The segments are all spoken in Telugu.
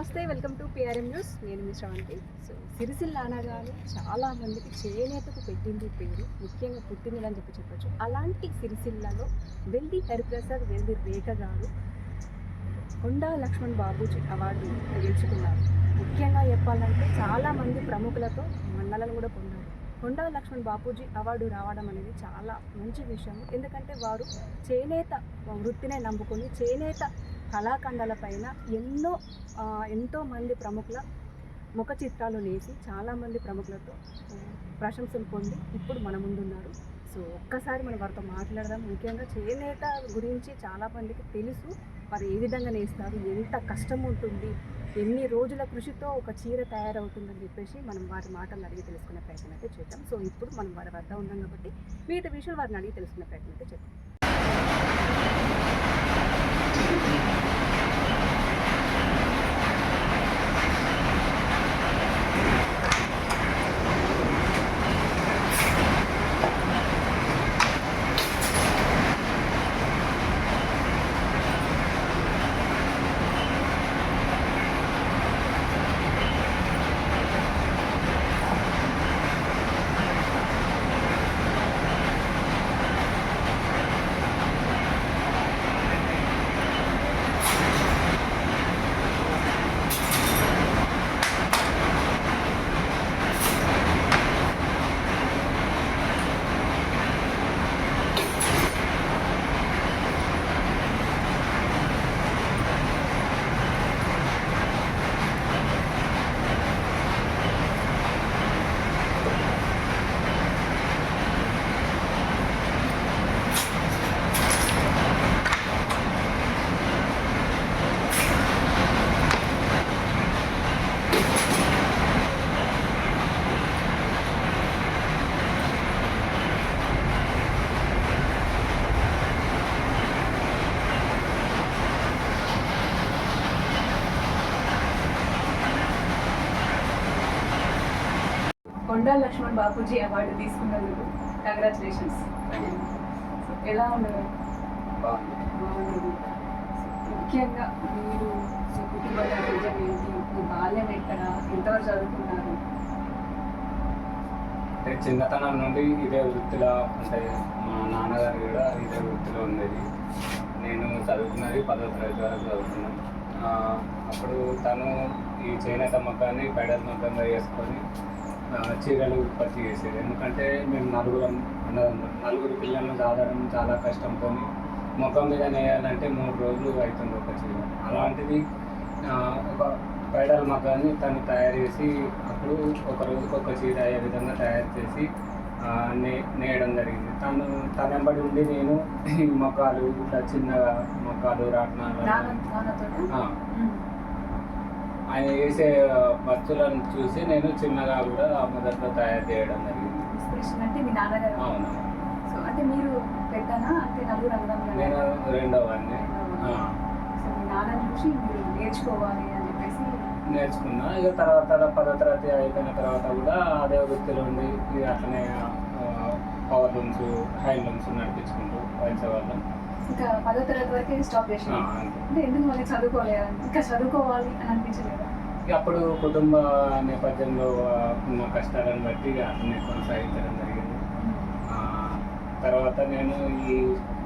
నమస్తే వెల్కమ్ టు పిఆర్ఎం న్యూస్ నేను మీ శ్రవంతి. సో సిరిసిల్ల అనగానే చాలా మందికి చేనేతకు పెట్టింది పేరు. ముఖ్యంగా పుట్టిందని చెప్పి చెప్పచ్చు. అలాంటి సిరిసిల్లలో వెల్ది హరిప్రసాద్ వెల్ది రేఖ గారు కొండా లక్ష్మణ్ బాబూజీ అవార్డు గెలుచుకున్నారు. ముఖ్యంగా చెప్పాలంటే చాలామంది ప్రముఖులతో మన్నలను కూడా పొందారు. కొండా లక్ష్మణ్ బాపూజీ అవార్డు రావడం అనేది చాలా మంచి విషయం. ఎందుకంటే వారు చేనేత వృత్తినే నమ్ముకొని చేనేత కళాఖండాల పైన ఎన్నో ఎంతోమంది ప్రముఖుల ముఖ చిత్రాలు నేసి చాలామంది ప్రముఖులతో ప్రశంసలు పొంది ఇప్పుడు మన ముందున్నారు. సో ఒక్కసారి మనం వారితో మాట్లాడదాం. ముఖ్యంగా చేనేత గురించి చాలామందికి తెలుసు. వారు ఏ విధంగా నేస్తారు? ఎంత కష్టం ఉంటుంది? ఎన్ని రోజుల కృషితో ఒక చీర తయారవుతుందని చెప్పేసి మనం వారి మాటలు అడిగి తెలుసుకునే ప్రయత్నం అయితే చేద్దాం. సో ఇప్పుడు మనం వారి వద్ద ఉన్నాం కాబట్టి మిగతా విషయాలు వారిని అడిగి తెలుసుకునే ప్రయత్నం అయితే చేద్దాం. కొండా లక్ష్మణ్ బాపూజీ అవార్డు తీసుకున్నందుకు కంగ్రాచులేషన్స్ ఎలా ఉండదు ముఖ్యంగా మీరు మీ కుటుంబ నేపథ్యం ఏంటి? మీ బాల్యం ఎక్కడ? ఎంతవరకు చదువుకున్నారు? అంటే చిన్నతనం నుండి ఇదే వృత్తిలో అంటే మా నాన్నగారు కూడా ఇదే వృత్తిలో ఉండేది. నేను చదువుకున్నది పదో తరగతి వరకు చదువుకున్నాను. అప్పుడు తను ఈ చేనేత మొక్కని పెడల్ మొక్కంగా వేసుకొని చీరలు ఉత్పత్తి చేసేది. ఎందుకంటే మేము నలుగురం అన్నదమ్ములం నలుగురు పిల్లలను సాధారణ చాలా కష్టంతో ముఖం మీద నేయాలంటే మూడు రోజులు అవుతుంది ఒక చీర. అలాంటిది ఒక పైడల్ మగ్గాన్ని తను తయారు చేసి అప్పుడు ఒక రోజుకి ఒక చీర అయ్యే విధంగా తయారు చేసి నే నేయడం జరిగింది. తను తన వెంబడి ఉండి నేను మొక్కలు ఇట్లా చిన్నగా మొక్కలు రాట్నాలు ఆయన చేసే వస్తువులను చూసి నేను చిన్నగా కూడా మొదట్లో తయారు చేయడం జరిగింది. ఇన్స్పిరేషన్ అంటే మీ నాన్నగారు? అవును. సో అంటే మీరు పెట్టానా? అంటే నలుగురు నేను సో మీ నాన్నని చూసి మీరు నేర్చుకోవాలి అని చెప్పేసి? నేర్చుకున్నా. ఇక తర్వాత పదో తరగతి అయిపోయిన తర్వాత కూడా అదే వృత్తిలో ఉండి అట్లనే పవర్ లూమ్స్ హ్యాండ్ లూమ్స్ నడిపించుకుంటూ వాళ్ళం ఇంకా పదో తరగతి వరకే స్టాప్ చేసిన అంటే ఎందుకు మళ్ళీ చదువుకోలేదు ఇంకా చదువుకోవాలి అని అనిపించలేదా? అప్పుడు కుటుంబ నేపథ్యంలో ఉన్న కష్టాలను బట్టి అట్లనే కొనసాగించడం జరిగింది. తర్వాత నేను ఈ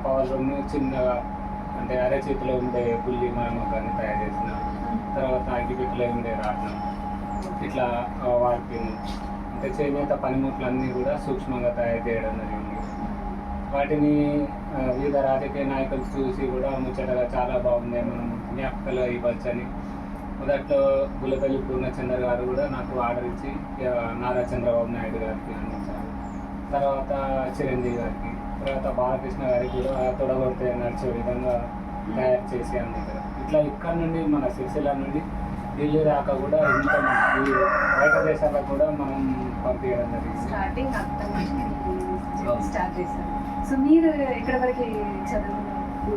పవర్ లూమ్ని చిన్నగా అంటే అరచేతిలో ఉండే పుల్లి మరమకాన్ని తయారు చేసిన తర్వాత అగ్గిపెట్టెలో ఉండే రాట్నం ఇట్లా వాటికి అంటే చేనేత పనిముట్లన్నీ కూడా సూక్ష్మంగా తయారు చేయడం జరిగింది. వాటిని వివిధ రాజకీయ నాయకులు చూసి కూడా ముచ్చటగా చాలా బాగుంది. మనం జ్ఞాపకాలు ఇవ్వచ్చని. మొదట్లో గులపల్లి పూర్ణచంద్ర గారు కూడా నాకు ఆర్డర్ ఇచ్చి ఇక నారా చంద్రబాబు నాయుడు గారికి అందించారు. తర్వాత చిరంజీవి గారికి తర్వాత బాలకృష్ణ గారికి కూడా తొడగొడితే నడిచే విధంగా తయారు చేసి అందించారు. ఇట్లా ఇక్కడ నుండి మన సిరిసిల్ల నుండి ఢిల్లీ దాకా కూడా ఇంత మంది ఈ బయట దేశాలకు కూడా మనం పంపించడం జరిగింది. స్టార్టింగ్ స్టార్ట్ చేశారు. సో మీరు ఎక్కడ వరకు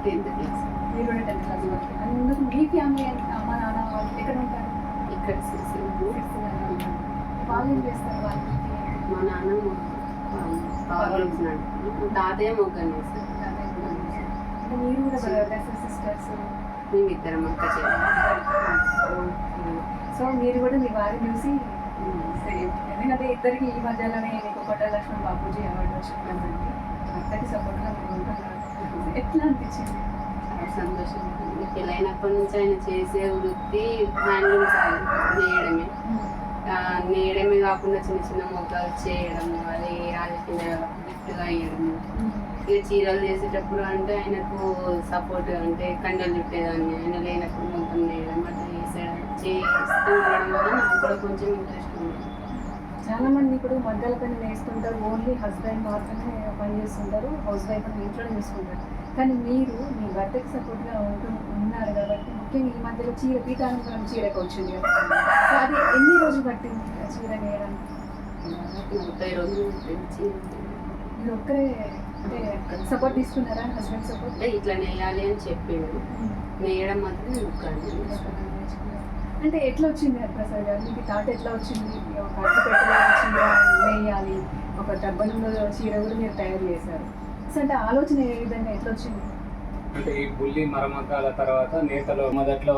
టెన్త్ క్లాస్ మీరు కూడా టెన్త్ క్లాస్ వరకు అందుకు మీ ఫ్యామిలీ అమ్మ నాన్న వాళ్ళు ఎక్కడ ఉంటారు? ఇక్కడ. వాళ్ళు. ఏం చేస్తారు? వాళ్ళు మా నాన్న తాతయ్య అంటే మీరు కూడా బ్రదర్స్ సిస్టర్స్? అక్క చెల్లి సో మీరు కూడా మీ వారిని చూసి ఎందుకంటే ఇద్దరికి ఈ మధ్యలోనే మీకు కొట్ట లక్ష్మణ్ బాబూజీ అవార్డు వచ్చిందండి భర్తకి సపోర్ట్గా మీరు ఉంటున్నారు ఎట్లా అనిపించింది? సంతోషం. పెళ్ళైనప్పటి నుంచి ఆయన చేసే వృత్తి హ్యాండ్లూమ్ నేయడమే. నేయడమే కాకుండా చిన్న చిన్న మొక్కలు చేయడం అది రాజకీయ గిఫ్ట్గా ఇవ్వడము ఇక చీరలు చేసేటప్పుడు అంటే ఆయనకు సపోర్ట్ అంటే కండలు చుట్టేదాన్ని. ఆయన లేనప్పుడు మొత్తం నేయడం అట్లా చేసాడు చేస్తూ ఉండడం వల్ల నాకు కూడా కొంచెం ఇంట్రెస్ట్ ఉంది. చాలా మంది ఇప్పుడు మగ్గల పని నేస్తుంటారు ఓన్లీ హస్బెండ్ మాత్రమే పని చేస్తుంటారు హౌస్ వైఫ్ అని ఇంట్లో చూసుకుంటారు. కానీ మీరు మీ భర్తకి సపోర్ట్గా ఉంటూ ఉన్నారు కాబట్టి ముఖ్యంగా ఈ మధ్యలో చీర పీఠానంతరం చీరకు వచ్చింది కదా సో అది ఎన్ని రోజులు పట్టింది చీర నేయడానికి ముప్పై రోజులు మీరు ఒక్కరే అంటే సపోర్ట్ తీసుకున్నారా? Husband support? అంటే ఇట్లా నేయాలి అని చెప్పాడు నేయడం మాత్రం నేను. అంటే ఎట్లా వచ్చింది ప్రసాద్ గారు? మీకు థాట్ ఎట్లా వచ్చింది? వచ్చిందా వేయాలి ఒక డబ్బనంలో చీర కూడా మీరు తయారు చేశారు. సో అంటే ఆలోచన ఏ విధంగా ఎట్లా వచ్చింది? అంటే ఈ బుల్లి మరమకాల తర్వాత నేతలు మొదట్లో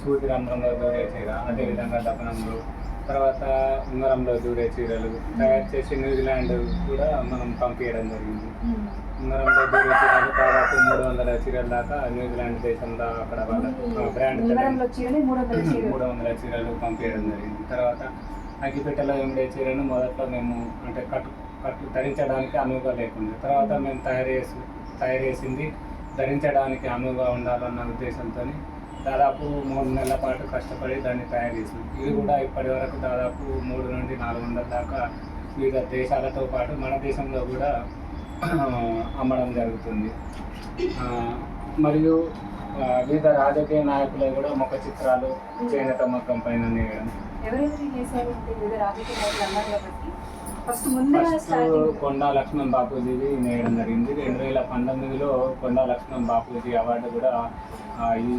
సూది రంధ్రంలో దూరే చీర అదేవిధంగా దపనంలో తర్వాత ఉంగరంలో దూరే చీరలు తయారు చేసి న్యూజిలాండ్ కూడా మనం పంపించడం జరిగింది. ఉంగరంలో దూరే చీరలు దాదాపు మూడు వందల చీరల దాకా న్యూజిలాండ్ దేశంలో అక్కడ వాళ్ళ బ్రాండ్ మూడు వందల చీరలు. పంపించడం జరిగింది. తర్వాత అగ్గిపెట్టెలో ఉండే చీరను మొదట్లో మేము అంటే కట్టు కట్టు ధరించడానికి అనువుగా లేకుండా. తర్వాత మేము తయారు చేసి తయారు చేసింది ధరించడానికి అనువుగా ఉండాలన్న ఉద్దేశంతో దాదాపు మూడు నెలల పాటు కష్టపడి దాన్ని తయారు చేసింది ఇది కూడా ఇప్పటి వరకు దాదాపు మూడు నుండి నాలుగు వందల దాకా వివిధ దేశాలతో పాటు మన దేశంలో కూడా అమ్మడం జరుగుతుంది. మరియు వివిధ రాజకీయ నాయకులు కూడా ముఖ చిత్రాలు చేనేత మొక్కం పైన నేయడం. ఎవరెవరు చేశారు అంటే వివిధ రాజకీయ నాయకులు అన్నారు కాబట్టి ఫస్ట్ ముందుగా ఫస్ట్ స్టార్టింగ్ కొండా లక్ష్మణ్ బాపూజీది నేయడం జరిగింది. రెండు వేల పంతొమ్మిదిలో కొండా లక్ష్మణ్ బాపూజీ అవార్డు కూడా ఈ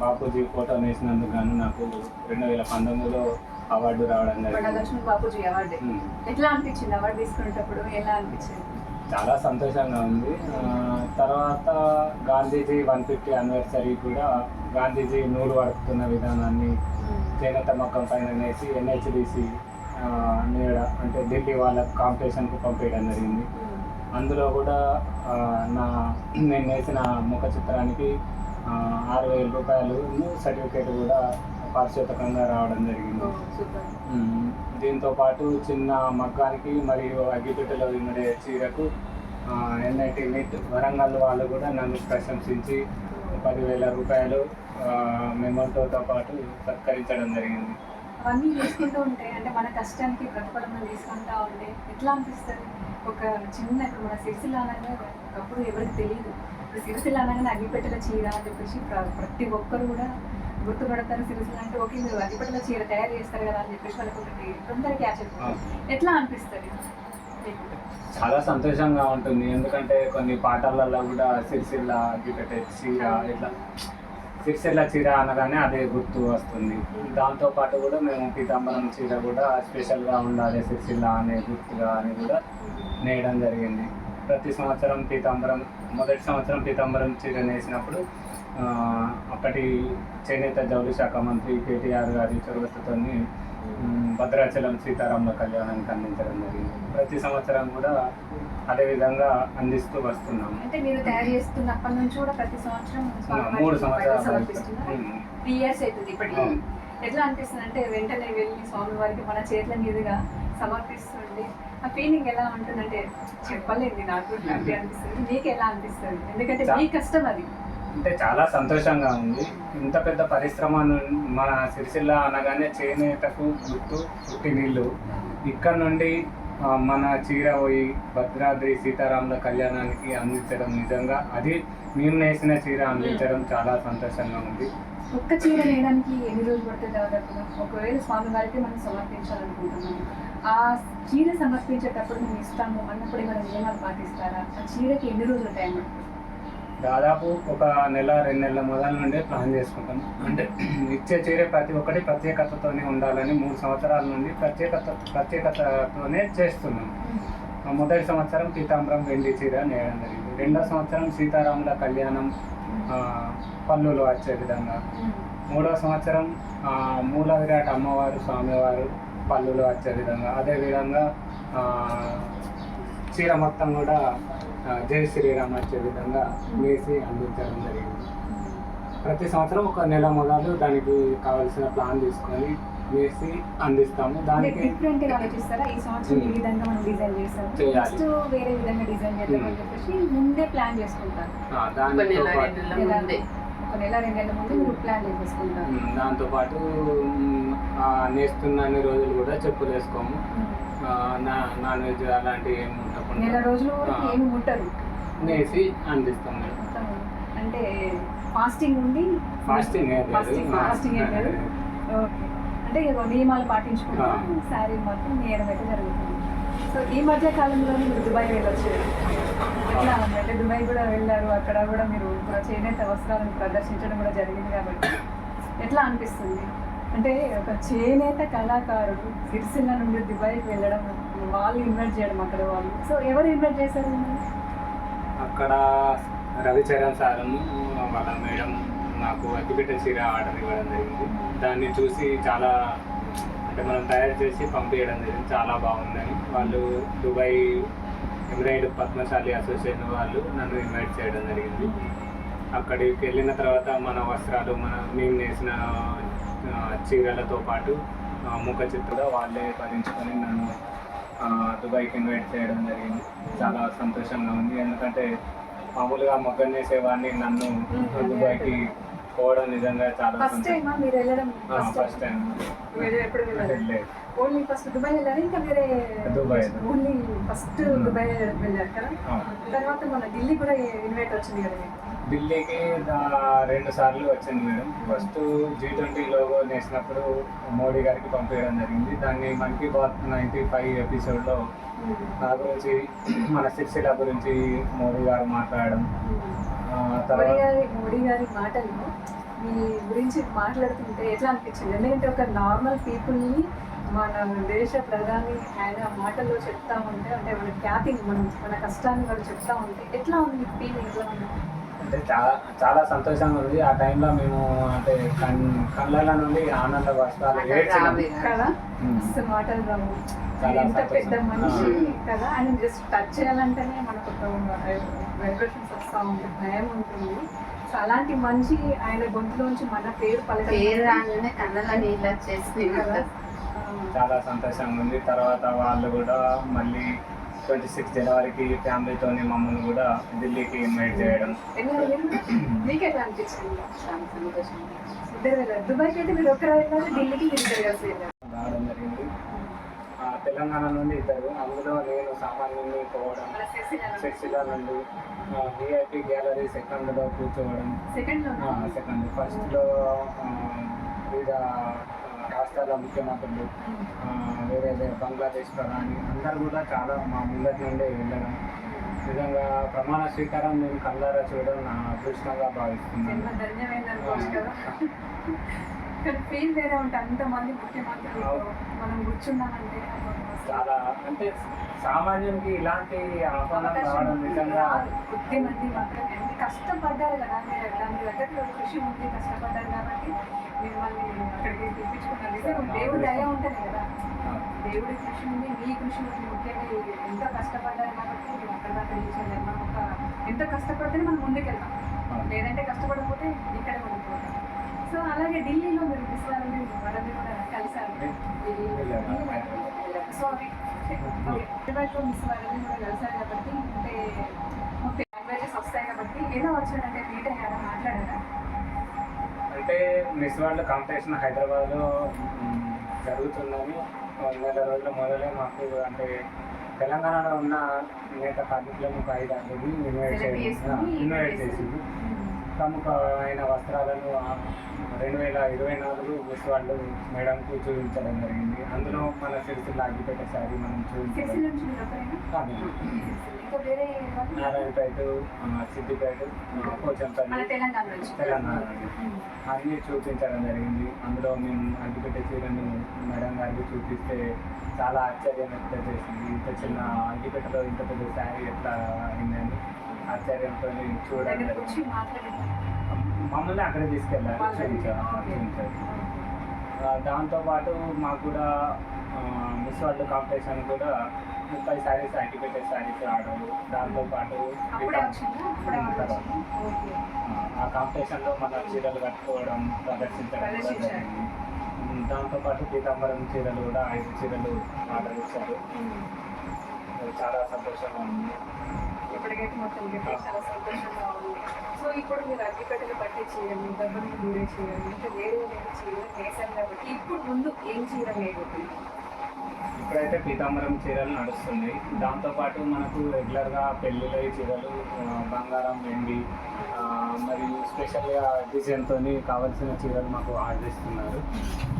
బాపూజీ ఫోటో వేసినందుకు గాను నాకు రెండు వేల పంతొమ్మిదిలో అవార్డు రావడం జరిగింది. లక్ష్మణ్ బాపూజీ అవార్డు. ఎట్లా అనిపించింది అవార్డు తీసుకునేటప్పుడు? ఎలా అనిపించింది? చాలా సంతోషంగా ఉంది. తర్వాత గాంధీజీ వన్ ఫిఫ్టీ అనివర్సరీ కూడా గాంధీజీ నూరు వడుపుతున్న విధానాన్ని చేనేత మొక్కం పైన నేసి ఎన్హెచ్డిసి నేడ అంటే ఢిల్లీ వాళ్ళ కాంపిటీషన్కు పంపించడం జరిగింది అందులో కూడా నా నేను వేసిన ముఖ చిత్రానికి ఆరు వేల రూపాయలు సర్టిఫికేట్ కూడా పారితోషికంగా రావడం జరిగింది. దీంతో పాటు చిన్న మగ్గానికి మరియు అగ్గిపెట్టెలో ఉండే చీరకు ఎన్ఐటి నీట్ వరంగల్ వాళ్ళు కూడా నన్ను ప్రశంసించి పదివేల రూపాయలు మెమోటోతో పాటు సత్కరించడం జరిగింది. అవన్నీ చేసుకుంటూ ఉంటే అంటే మన కష్టానికి ప్రతిఫలం తీసుకుంటా ఉంటే ఎట్లా అనిపిస్తుంది? ఒక చిన్న ఇప్పుడు మన సిరిసిల్ల అనగా ఒకప్పుడు ఎవరికి తెలియదు ఇప్పుడు సిరిసిల్ల అనగానే అగ్గిపెట్టెల చీర అని చెప్పేసి ప్ర- ప్రతి ఒక్కరు కూడా గుర్తుపడతారు సిరిసిల్ల అంటే ఓకే మీరు అగ్గిపెట్టెల చీర తయారు చేస్తారు కదా అని చెప్పేసి వాళ్ళకి ఒకటి తొందర క్యాచ్ అయిపోతుంది. ఎట్లా అనిపిస్తుంది? చాలా సంతోషంగా ఉంటుంది. ఎందుకంటే కొన్ని పాటలలో కూడా సిరిసిల్ల గిట్టే చీర ఇట్లా సిరిసిల్ల చీర అనగానే అదే గుర్తు వస్తుంది. దాంతో పాటు కూడా మేము పీతాంబరం చీర కూడా స్పెషల్గా ఉండాలి సిరిసిల్ల అనే గుర్తుగా అని కూడా నేయడం జరిగింది. ప్రతి సంవత్సరం పీతాంబరం మొదటి సంవత్సరం పీతాంబరం చీర నేసినప్పుడు అప్పటి చేనేత జౌళి శాఖ మంత్రి కేటీఆర్ గారి చొరవతో భద్రాచలం సీతారాముల కళ్యాణానికి అందించడం జరిగింది. ప్రతి సంవత్సరం కూడా అదే విధంగా అందిస్తూ వస్తున్నాము అంటే మీరు తయారు చేస్తున్నప్పటి నుంచి కూడా ప్రతి సంవత్సరం మూడు సంవత్సరాలు. త్రీ ఇయర్స్ అవుతుంది ఇప్పటికి. ఎట్లా అనిపిస్తుంది అంటే వెంటనే వెళ్ళి స్వామివారికి మన చేతుల మీదుగా సమర్పిస్తుంటే ఆ ఫీలింగ్ ఎలా ఉంటుందంటే చెప్పలేదు నాకు అనిపిస్తుంది. మీకు ఎలా అనిపిస్తుంది? ఎందుకంటే మీ కష్టం అది. అంటే చాలా సంతోషంగా ఉంది. ఇంత పెద్ద పరిశ్రమ మన సిరిసిల్ల అనగానే చేనేతకు గుర్తు పుట్టి నీళ్ళు. ఇక్కడ నుండి మన చీర పోయి భద్రాద్రి సీతారాముల కళ్యాణానికి అందించడం నిజంగా అది మేము నేసిన చీర అందించడం చాలా సంతోషంగా ఉంది. ఒక్క చీర వేయడానికి ఎన్ని రోజులు పడుతుంది దాదాపుగా ఒకవేళ స్వామివారికి మనం సమర్పించాలనుకుంటున్నాము. ఆ చీర సమర్పించేటప్పుడు మేము ఇస్తాము అన్నప్పుడు ఏమైనా నియమాలు పాటిస్తారా? ఆ చీరకి ఎన్ని రోజులు టైం పడుతుంది? దాదాపు ఒక నెల రెండు నెలల మొదల నుండే ప్లాన్ చేసుకుంటాం. అంటే ఇచ్చే చీర ప్రతి ఒక్కటి ప్రత్యేకతతోనే ఉండాలని మూడు సంవత్సరాల నుండి ప్రత్యేకత ప్రత్యేకతతోనే చేస్తున్నాం. మొదటి సంవత్సరం పీతాంబరం వెండి చీర నేయడం జరిగింది. రెండో సంవత్సరం సీతారాముల కళ్యాణం పల్లులు వచ్చే విధంగా. మూడో సంవత్సరం మూల విరాట్ అమ్మవారు స్వామివారు పళ్ళులు వచ్చే విధంగా. అదేవిధంగా చీర మొత్తం కూడా జై శ్రీరామ్ వచ్చే విధంగా వేసి అందించడం జరిగింది. ప్రతి సంవత్సరం ఒక నెల మొదలు దానికి కావాల్సిన ప్లాన్ తీసుకొని వేసి అందిస్తాము. దానికి డిఫరెంట్గా ఆలోచిస్తారా? ఈ సంవత్సరం ఈ Hmm. విధంగా మనం డిజైన్ చేస్తాం. నెక్స్ట్ వేరే విధంగా డిజైన్ చేద్దాం అని చెప్పేసి ముందే ప్లాన్ చేసుకుంటారు. ఆ, ఒక దానితో నెల పాటు రెండు నెలల ముందే. ఒక నెల రెండు నెలల ముందు మీరు ప్లాన్ చేసేసుకుంటారు ఉమ్, దాంతో పాటు నేస్తున్న రోజులు కూడా చెప్పులు వేసుకోము. నాన్ వెజ్ అలాంటివి ఏమి నెల ఉండకుండా నేసి అందిస్తాం అంటే ఫాస్టింగ్ ఉండి ఫాస్టింగ్. Fasting okay. అంటే నియమాలు పాటించుకుంటూ. శారీ మాత్రం నేయడం అయితే జరుగుతుంది. సో ఈ మధ్య కాలంలో మీరు దుబాయ్ వెళ్ళొచ్చు. ఎట్లా ఉంది అంటే దుబాయ్ కూడా వెళ్ళారు. అక్కడ కూడా మీరు చేనేత వస్త్రాలను ప్రదర్శించడం కూడా జరిగింది కాబట్టి. ఎట్లా అనిపిస్తుంది? అంటే ఒక చేనేత కళాకారుడు సిరిసిల్ల నుండి దుబాయ్కి వెళ్ళడం వాళ్ళు ఇన్వైట్ చేయడం అక్కడ వాళ్ళు. సో ఎవరు ఇన్వైట్ చేశారు అక్కడ రవిచరణ్ సార్ వాళ్ళ మేడం నాకు అగ్గిపెట్ట చీర ఆర్డర్ ఇవ్వడం జరిగింది. దాన్ని చూసి చాలా అంటే మనం తయారు చేసి పంపించడం జరిగింది. చాలా బాగుందని. వాళ్ళు దుబాయ్ ఎమిరైడ్ పద్మశాలి అసోసియేషన్ వాళ్ళు నన్ను ఇన్వైట్ చేయడం జరిగింది. అక్కడికి వెళ్ళిన తర్వాత మన వస్త్రాలు మన మేము నేసిన చీరలతో పాటు ముఖ చిత్రుగా వాళ్ళే భరించుకొని నన్ను ఆ, దుబాయ్కి ఇన్వైట్ చేయడం జరిగింది. చాలా సంతోషంగా ఉంది. ఎందుకంటే మామూలుగా మొగ్గం చేసేవాడిని నన్ను దుబాయ్కి పోవడం నిజంగా చాలా ఫస్ట్ టైమా మీరు వెళ్ళడం? ఫస్ట్ టైం మీరు ఎప్పుడు వెళ్ళారు లేదు ఓన్లీ ఫస్ట్ దుబాయ్ వెళ్ళారు? ఇంకా వేరే దుబాయ్. Only first. దుబాయ్ వెళ్ళారు కదా. తర్వాత మన ఢిల్లీ కూడా ఇన్వైట్ వచ్చింది కదా ఢిల్లీకి రెండు సార్లు వచ్చింది madam. First G twenty logo నేసినప్పుడు Modi గారికి పంపించడం జరిగింది. దాన్ని మన్ కీ బాత్ నైంటీ ఫైవ్ ఎపిసోడ్లో నా గురించి మన సిరిసిల గురించి మోడీ గారు మాట్లాడడం. మోడీ గారి మాటలు మీ గురించి మాట్లాడుతుంటే ఎట్లా అనిపించింది? ఎందుకంటే ఒక నార్మల్ పీపుల్ని మన దేశ ప్రధాని ఆయన మాటల్లో చెప్తా ఉంటే అంటే మన క్యాపింగ్ మనం మన కష్టాన్ని వాళ్ళు చెప్తా ఉంటే ఎట్లా ఉంది ఫీలింగ్ ఎట్లా ఉంది? అంటే చాలా చాలా సంతోషంగా ఉంది. ఆ టైంలో మేము అంటే కళ్ళ నుండి ఆనంద రావే. కదా. ఎంత పెద్ద. మనిషి ఆయన జస్ట్ టచ్ చేయాలంటేనే మనకు ఒక వైబ్రేషన్స్ వస్తూ ఉంటుంది భయం ఉంటుంది. సో అలాంటి మనిషి ఆయన గొంతులోంచి మన పేరు రాగానే నీళ్ళు. చాలా సంతోషంగా ఉంది. తర్వాత వాళ్ళు కూడా మళ్ళీ ట్వంటీ సిక్స్ జనవరికి ఫ్యామిలీతోని మమ్మల్ని కూడా ఢిల్లీకి ఇన్వైట్ చేయడం. దుబాయ్కి అయితే మీరు ఒక్కరు వెళ్ళారు ఢిల్లీకి రావడం జరిగింది. తెలంగాణ నుండి ఇద్దరు అందులో నేను సామాన్యుని పోవడం చర్చిల నుండి. విఐపి గ్యాలరీ సెకండ్లో కూర్చోవడం. సెకండ్ ఫస్ట్లో వివిధ ఆ, రాష్ట్రాల ముఖ్యమంత్రులు వేరే వేరే బంగ్లాదేశ్ ప్రధాని అందరు కూడా చాలా మా ముందటి నుండే వెళ్ళడం. నిజంగా ప్రమాణ స్వీకారం నేను కళ్ళారా చూడడం నా అదృష్టంగా భావిస్తున్నాను. చాలా అంటే సామాన్యునికి ఇలాంటి ఆహ్వానం రావడం నిజంగా కష్టపడ్డారు కదా. మీరు కృషి ఉంది కష్టపడ్డారు కాబట్టి మిమ్మల్ని అక్కడికి పిలిపించుకున్నారు నిజంగా దేవుడి దయ ఉంటుంది కదా. దేవుడి కృషి ఉంది మీ కృషి ఉంది ముఖ్యంగా ఎంతో కష్టపడ్డారు కాబట్టి మీరు అక్కడ దాకా రీచ్ మనం ఒక ఎంతో కష్టపడితేనే మనం ముందుకెళ్తాం. లేదంటే కష్టపడకపోతే ఇక్కడే ఉండిపోతాం. సో అలాగే ఢిల్లీలో మీరు విశ్వాలని వరది కూడా కలిసారు. సో హైదరాబాద్లో మిస్ వరది కూడా కలిసారు కాబట్టి అంటే లాంగ్వేజెస్ వస్తాయి కాబట్టి ఎలా వచ్చారంటే మీట్ అయ్యారా మాట్లాడారా. అంటే మిస్ వరల్డ్ కాంపిటీషన్ హైదరాబాద్లో జరుగుతుందని నెల రోజుల మొదలే మాకు అంటే తెలంగాణలో ఉన్న నేత కార్మికులను ఒక ఐదు ఆరుగురిని ఇన్వైట్ ఇన్వైట్ చేసింది. ప్రముఖమైన వస్త్రాలను రెండు వేల ఇరవై నాలుగు మిస్ వాళ్ళు మేడంకు చూపించడం జరిగింది. అందులో మన సిరిసిల్ల అగ్గిపేట శారీ మనం చూపించడం. నారాయణపేట సిద్దిపేట పోచంపల్లి తెలంగాణ నుండి. అన్నీ చూపించడం జరిగింది. అందులో మేము అగ్గిపెట్టే చీరను మేడం గారికి చూపిస్తే చాలా ఆశ్చర్యం వ్యక్తం చేసింది. ఇంత చిన్న అగ్గిపెట్టలో ఇంత పెద్ద శారీ ఎట్లా అయిందని ఆశ్చర్యంతో చూడడం మమ్మల్ని అక్కడే తీసుకెళ్ళారు. చూపించారు. దాంతోపాటు మాకు కూడా మిస్ వరల్డ్ కాంపిటీషన్ కూడా ముప్పై శారీస్ యాక్టివేటెడ్ శారీస్ తర్వాత. వచ్చిందా? ఓకే. ఆ, కాంపిటీషన్లో మన చీరలు కట్టుకోవడం ప్రదర్శించడం దాంతోపాటు పీతాంబరం చీరలు కూడా ఐదు చీరలు ఆర్డర్ ఇచ్చారు. చాలా సంతోషంగా ఉంది. ఇప్పటికైతే మొత్తం చాలా సంతోషంగా ఉంది. సో ఇప్పుడు మీరు అగ్గిపెట్టెలు పట్టే చీరలు దెబ్బలు దూరే చీరలు ఇంకా వేరే వేరే చీరలు వేసారు కాబట్టి ఇప్పుడు ముందు ఏం చీర వేయబోతుంది ఇప్పుడైతే పీతాంబరం చీరలు నడుస్తుంది దాంతోపాటు మనకు రెగ్యులర్గా పెళ్ళిళ్ళ చీరలు బంగారం వెండి మరియు స్పెషల్గా డిజైన్తో కావాల్సిన చీరలు మాకు ఆర్డర్ ఇస్తున్నారు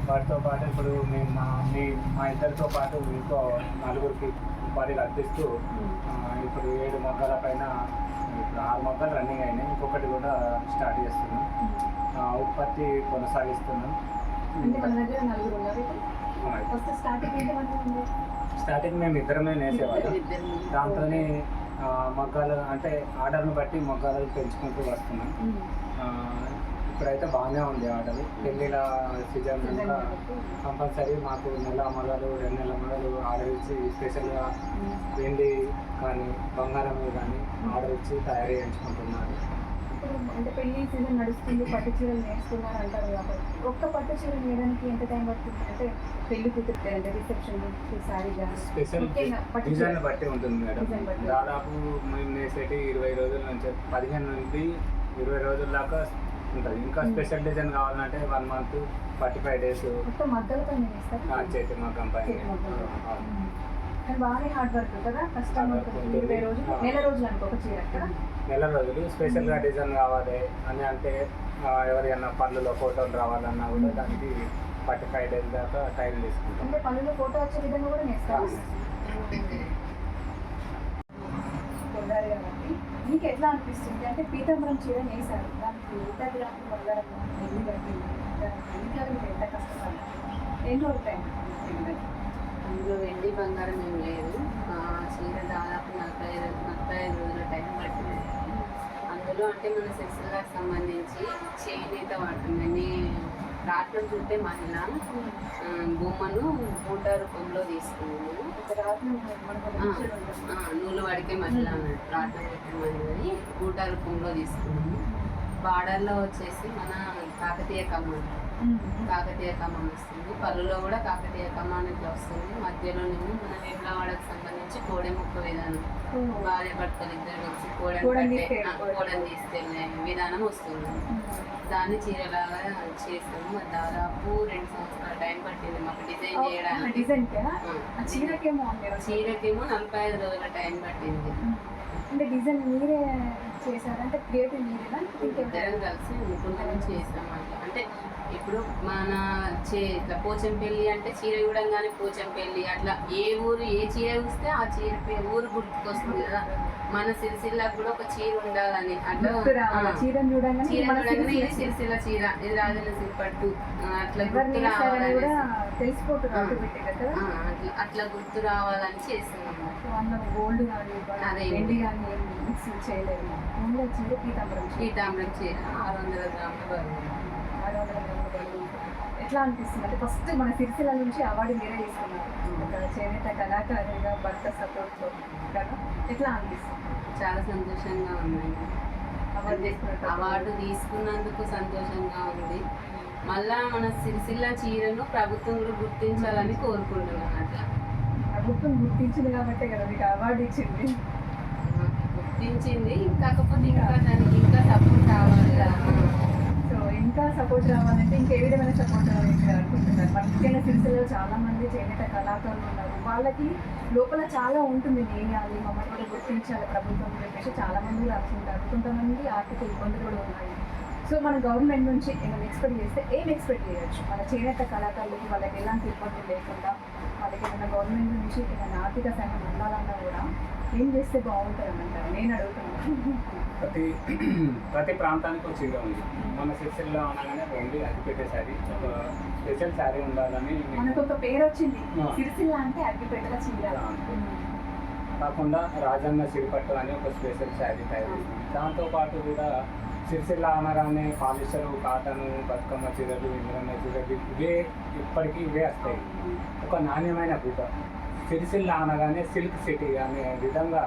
వాటితో పాటు ఇప్పుడు మేము మా మీ మా ఇద్దరితో పాటు ఇంకో నలుగురికి ఉపాధి కల్పిస్తూ ఇప్పుడు ఏడు మొగ్గల పైన ఇప్పుడు ఆరు మొగ్గలు రన్నింగ్ అయినాయి. ఇంకొకటి కూడా స్టార్ట్ చేస్తున్నాం. ఉత్పత్తి కొనసాగిస్తున్నాం. స్టార్టింగ్ మేము ఇద్దరమే నేసేవాళ్ళం. ఇద్దరు దాంతో మొగ్గాలు అంటే ఆర్డర్ని బట్టి మొగ్గాలు పెంచుకుంటూ వస్తున్నాం. ఇప్పుడైతే బాగానే ఉంది ఆర్డర్. పెళ్ళిళ్ళ సీజన్ కంపల్సరీ మాకు నెల మొదలు రెండు నెలల మొదలు ఆర్డర్ ఇచ్చి స్పెషల్గా వెండి కానీ బంగారం కానీ ఆర్డర్ ఇచ్చి తయారు చేయించుకుంటున్నారు. ఇప్పుడు అంటే పెళ్ళి సీజన్ నడుస్తుంది పట్టు చీరలు నేస్తున్నారు అంటారు కాబట్టి. ఒక్క పట్టు చీర నేయడానికి ఎంత టైం పడుతుంది? అంటే పెళ్ళి కూతురు అంటే రిసెప్షన్ సారీ కానీ. స్పెషల్. డిజైన్ బట్టి ఉంటుంది మేడం. దాదాపు మేము నేసేటి ఇరవై రోజుల నుంచి పదిహేను నుండి ఇరవై రోజుల దాకా ఉంటుంది. ఇంకా Hmm. స్పెషల్ డిజైన్ కావాలంటే one month forty five days మొత్తం నేస్తారు? చేతి మా కంపెనీ. కానీ బాగానే హార్డ్ వర్క్ కదా కష్టం ఉంటుంది. ఇరవై రోజులు. నెల రోజులు అనుకో ఒక చీర కదా నెల రోజులు స్పెషల్గా డిజైన్ కావాలి అని అంటే ఎవరికైనా పళ్ళులో ఫోటోలు రావాలన్నా కూడా దానికి ఫార్టీ ఫైవ్ డేస్ దాకా టైం తీసుకుంటాం అంటే పనులు ఫోటో వచ్చే విధంగా కూడా నేస్తారు కొన్నారు కాబట్టి మీకు ఎట్లా అనిపిస్తుంది అంటే పీతాంబరం చీర నేసారు దానికి ఎంత గ్రాములు బంగారం ఎన్ని గంటలు ఎంత కష్టపడ్డారు ఎన్ని రోజులు టైం? అందులో వెండి బంగారం ఏం లేదు. చీర దాదాపు నలభై ఐదు నలభై ఐదు రోజుల టైం పడుతుంది అందులో అంటే మన సెక్స్లకు సంబంధించి చేనేత వాడుతుంది నే రాట్నం చూస్తే మహిళ బొమ్మను మూట రూపంలో తీసుకున్నాము నూలు వాడికే మహిళ అన్నట్టు రాట్నం చుట్టే మహిళని మూట రూపంలో తీసుకున్నాము బార్డర్లో వచ్చేసి మన కాకతీయ కమ్మ. కాకతీయ కమాన్ వస్తుంది పళ్ళులో కూడా కాకతీయ కమాన్ ఇట్లా వస్తుంది మధ్యలోనేమో మన వేములవాడకు సంబంధించి కోడె ముక్క విధానం. భార్య భర్తలు ఇద్దరు కలిసి కోడెని కోడెని తీసుకెళ్ళి- విధానం వస్తుంది. దాన్ని చీరలాగా చేస్తాము. దాదాపు రెండు సంవత్సరాల టైం పట్టింది మాకు డిజైన్ చేయడానికి. చీరకేమో చీరకేమో నలభై ఐదు రోజుల టైం పట్టింది. అంటే డిజైన్ మీరే చేశారంటే క్రియేటివ్ మీరేనా? ఇద్దరం కలిసి అనుకుంటాం చేసాం అంటే ఇప్పుడు మన చే ఇట్లా పోచంపల్లి అంటే చీర చూడంగానే పోచంపల్లి అట్లా ఏ ఊరు ఏ చీర చూస్తే ఆ చీర పేరు ఊరు గుర్తుకొస్తుంది కదా. మన సిరిసిల్లకు కూడా ఒక చీర ఉండాలని. అట్లా చీర చూడంగానే ఇది సిరిసిల్ల సిరిసిల్ల చీర. ఇది రాజన్న సిరిపట్టు. అట్లా గుర్తు రావాలని అట్లా అట్లా గుర్తు రావాలని గోల్డ్ కానీ అదే. పీతాంబరం చీర. ఆరు వందల గ్రాముల ఎట్లా అనిపిస్తుంది? అంటే ఫస్ట్ మన సిరిసిల్ల నుంచి అవార్డు మీరే తీసుకున్నారు. ఒక చేనేత కళాకారుగా భర్త సపోర్ట్తో కదా? ఎట్లా అనిపిస్తుంది? చాలా సంతోషంగా ఉందండి అవార్డు అవార్డు తీసుకున్నందుకు సంతోషంగా ఉంది. మళ్ళా మన సిరిసిల్ల చీరను ప్రభుత్వం కూడా గుర్తించాలని కోరుకుంటున్నాను అట్లా. ప్రభుత్వం గుర్తించింది కాబట్టే కదా మీకు అవార్డు ఇచ్చింది. గుర్తించింది కాకపోతే ఇంకా దానికి ఇంకా సపోర్ట్ కావాలి ఇంకా సపోర్ట్ రావాలంటే ఇంకే విధమైన సపోర్ట్ రావాలి అనుకుంటున్నారు ముఖ్యంగా సిరిసిల్లో చాలా మంది చేనేత కళాకారులు ఉన్నారు. వాళ్ళకి లోపల చాలా ఉంటుంది నేయాలి మమ్మల్ని కూడా గుర్తించాలి ప్రభుత్వం చెప్పేసి చాలా మంది రాసుకుంటారు కొంతమంది ఆర్థిక ఇబ్బందులు కూడా ఉన్నాయి. సో మన గవర్నమెంట్ నుంచి ఏమైనా ఎక్స్పెక్ట్ చేస్తే ఏం ఎక్స్పెక్ట్ చేయొచ్చు? మన చేనేత కళాకారులకి వాళ్ళకి ఎలాంటి ఇబ్బందులు లేకుండా వాళ్ళకి ఏమైనా గవర్నమెంట్ నుంచి ఏమైనా ఆర్థిక సహాయం ఉండాలన్నా కూడా ఏం చేస్తే నేను అడుగుతున్నాను ప్రతి ప్రతి ప్రాంతానికి ఒక చీర ఉంది మన సిరిసిల్లో అనగానే వెండి అగ్గిపెట్టే శారీ ఒక స్పెషల్ శారీ ఉండాలని మనకు ఒక పేరు వచ్చింది. సిరిసిల్ల అంటే అగ్గిపెట్టల చీర. కాకుండా రాజన్న సిరిపట్టు అని ఒక స్పెషల్ శారీ తయారు చేసింది దాంతోపాటు కూడా సిరిసిల్ల అనగానే పాలిస్టరు కాటను బతుకమ్మ చీరలు ఇంద్రమ్మ చీరలు ఇవే ఇప్పటికీ ఇవే వస్తాయి. ఒక నాణ్యమైన గుడ్డ సిరిసిల్ల అనగానే సిల్క్ సిటీ అనే విధంగా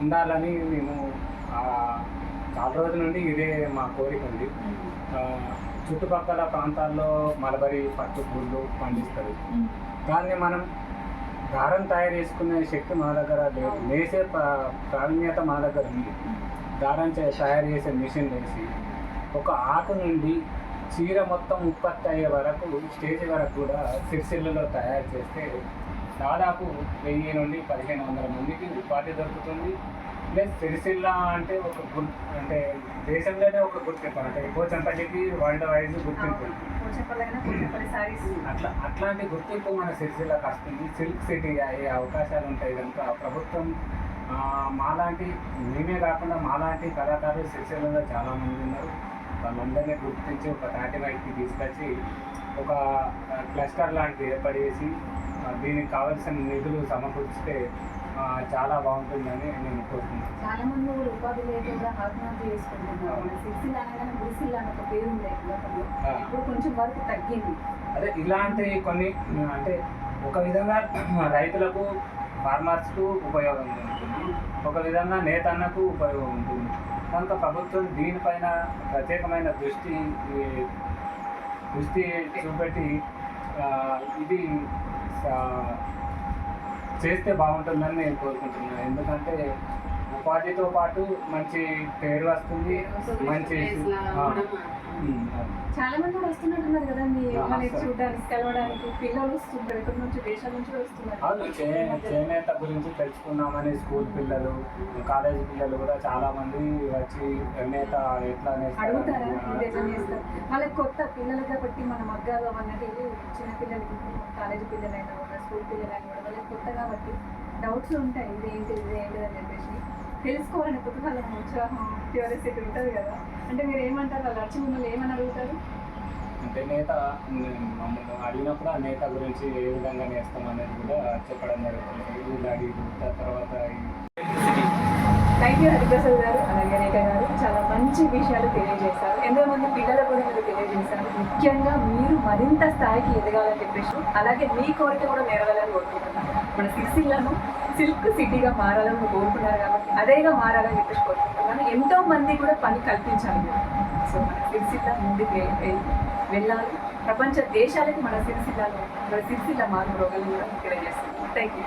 ఉండాలని మేము చాలా రోజుల నుండి ఇదే మా కోరిక ఉంది. చుట్టుపక్కల ప్రాంతాల్లో మలబరి పట్టు గుళ్ళు పండిస్తారు. దాన్ని మనం దారం తయారు చేసుకునే శక్తి మా దగ్గర లేదు నేసే ప్రా- ప్రావీణ్యత మా దగ్గర ఉంది. దారం తయారు చేసే మిషన్ వేసి ఒక ఆకు నుండి చీర మొత్తం ఉత్పత్తి అయ్యే వరకు స్టేజ్ వరకు కూడా సిరిసిల్లలో తయారు చేస్తే దాదాపు వెయ్యి నుండి పదిహేను వందల మందికి ఉపాధి దొరుకుతుంది. ప్లస్ సిరిసిల్ల అంటే ఒక గుర్ అంటే దేశంలోనే ఒక గుర్తింపు అంటే పోచంపల్లికి వరల్డ్ వైజ్ గుర్తింపు. అట్లా అట్లాంటి గుర్తింపు మన సిరిసిల్లకు వస్తుంది. సిల్క్ సిటీ అయ్యే అవకాశాలు ఉంటాయి కనుక ప్రభుత్వం మాలాంటి మేమే కాకుండా మాలాంటి కళాకారులు సిరిసిల్లలో చాలామంది ఉన్నారు. వాళ్ళందరినీ గుర్తించి ఒక తాటి బయటికి తీసుకొచ్చి ఒక క్లస్టర్ లాంటిది ఆ, దీనికి కావాల్సిన నిధులు సమకూర్చితే చాలా బాగుంటుందని నేను కోరుకుంటున్నాను. చాలా మంది కూడా ఉపాధి లేక కూడా ఆత్మహత్య చేసుకుంటున్నారు. మన సిరిసిల్ల అనగానే గురిసిల్ల అని ఒక పేరు గతంలో ఆ. ఇప్పుడు కొంచెం వరకు తగ్గింది. అదే ఇలాంటి కొన్ని అంటే ఒక విధంగా రైతులకు ఫార్మర్స్కు ఉపయోగం ఉంటుంది. ఒక విధంగా నేతన్నకు ఉపయోగం ఉంటుంది. కనుక ప్రభుత్వం దీనిపైన ప్రత్యేకమైన దృష్టి దృష్టి చూపెట్టి ఇది చేస్తే బాగుంటుందని నేను కోరుకుంటున్నాను. ఎందుకంటే ఉపాధితో పాటు మంచి పేరు వస్తుంది మంచి. చాలా మంది కూడా వస్తున్నట్టున్నారు కదా మీ. చూడడానికి కలవడానికి. పిల్లలు వస్తుంటారు ఎక్కడి నుంచి దేశాల నుంచి వస్తున్నారు. అవును చేనేత గురించి తెలుసుకున్నామని స్కూల్ పిల్లలు కాలేజీ పిల్లలు కూడా చాలా మంది వచ్చి నేత ఎట్లా అడుగుతారా? వాళ్ళకి కొత్త పిల్లలు కాబట్టి మన మగ్గాలు అన్నట్టు చిన్న పిల్లలకి కాలేజీ పిల్లలైనా కూడా స్కూల్ పిల్లలైనా కూడా వాళ్ళకి కొత్త కాబట్టి డౌట్స్ ఉంటాయి. ఇది ఏంటి ఇది ఏంటి అని చెప్పేసి. తెలుసుకోవాలని కుతూహలం ఉత్సాహం క్యూరియాసిటీ ఉంటుంది కదా. అంటే మీరు ఏమంటారు? వాళ్ళు వచ్చి మిమ్మల్ని ఏమని అడుగుతారు? అంటే నేత మమ్మల్ని అడిగినప్పుడు ఆ నేత గురించి ఏ విధంగా నేస్తాం అనేది కూడా చెప్పడం జరుగుతుంది. అడిగి తర్వాత థ్యాంక్ యూ హరిప్రసాద్ గారు అలాగే రేఖ గారు. చాలా మంచి విషయాలు తెలియజేశారు. ఎంతో మంది పిల్లల కూడా మీరు తెలియజేశారు. ముఖ్యంగా మీరు మరింత స్థాయికి ఎదగాలని చెప్పేసి అలాగే మీ కోరిక కూడా నెరవేరాలని కోరుకుంటున్నాను. మన సిరిసిల్లను సిల్క్ సిటీగా మారాలని కోరుకున్నారు కాబట్టి అదేగా మారాలని చెప్పేసి కోరుకుంటున్నాను. ఎంతో మంది కూడా పని కల్పించాలి సో మన సిరిసిల్ల ముందుకు వెళ్ళాలి. ప్రపంచ దేశాలకి మన సిరిసిల్లలో మన సిరిసిల్ల మారు రోగాలు కూడా తెలియజేస్తుంది థ్యాంక్ యూ